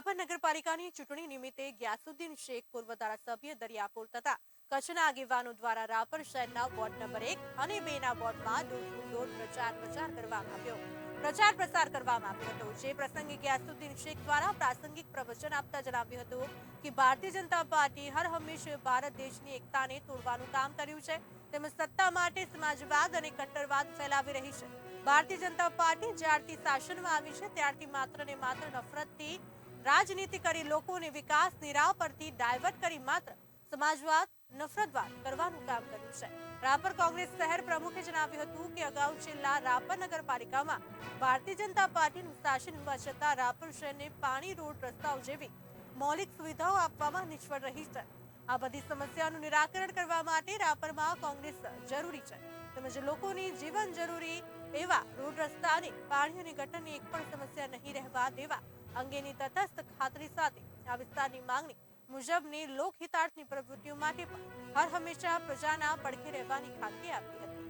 રાપર નગરપાલિકાની ચૂંટણી નિમિત્તે ગ્યાસુદ્દીન શેખ પૂર્વ ધારાસભ્ય દરિયાપુર તથા કચ્છના આગેવાનો દ્વારા રાપર શહેરના વોર્ડ નંબર એક અને બે ના વોર્ડમાં ડોર ટુ ડોર પ્રચાર પ્રચાર કરવામાં આવ્યો. પ્રચાર પ્રસાર કરવામાં આવ્યો હતો. જે પ્રસંગે ગ્યાસુદ્દીન શેખ દ્વારા પ્રાસંગિક પ્રવચન આપતા જણાવ્યું હતું કે ભારતીય જનતા પાર્ટી હર હંમેશ ભારત દેશની એકતાને તોડવાનું કામ કર્યું છે. તેમજ સત્તા માટે સમાજવાદ અને કટ્ટરવાદ ફેલાવી રહી છે. ભારતીય જનતા પાર્ટી જ્યારથી શાસનમાં આવી છે, ત્યારથી માત્ર ને માત્ર નફરતથી રાજનીતિ કરી લોકોને વિકાસની રાહ પરથી ડાયવર્ટ કરી માત્ર સમાજવાદ, નફરતવાદ કરવાનું કામ કર્યું છે. રાપર કોંગ્રેસ શહેર પ્રમુખે જણાવ્યું હતું કે અગાઉ છેલ્લા રાપર નગરપાલિકામાં ભારતીય જનતા પાર્ટીનું શાસન હોવા છતાં રાપર શહેરને પાણી, રોડ, રસ્તાઓ જેવી મૌલિક સુવિધાઓ આપવામાં નિષ્ફળ રહી છે. આ બધી સમસ્યાનું નિરાકરણ કરવા માટે રાપરમાં કોંગ્રેસ જરૂરી છે. તેમજ લોકોની જીવન જરૂરી એવા રોડ રસ્તા અને પાણી અને ગટરની એક પણ સમસ્યા નહીં રહેવા દેવા અંગેની તટસ્થ ખાતરી સાથે આ વિસ્તારની માંગણી મુજબની લોકહિતાર્થની પ્રવૃત્તિઓ માટે પણ હર હંમેશા પ્રજાના પડખે રહેવાની ખાતરી આપી હતી.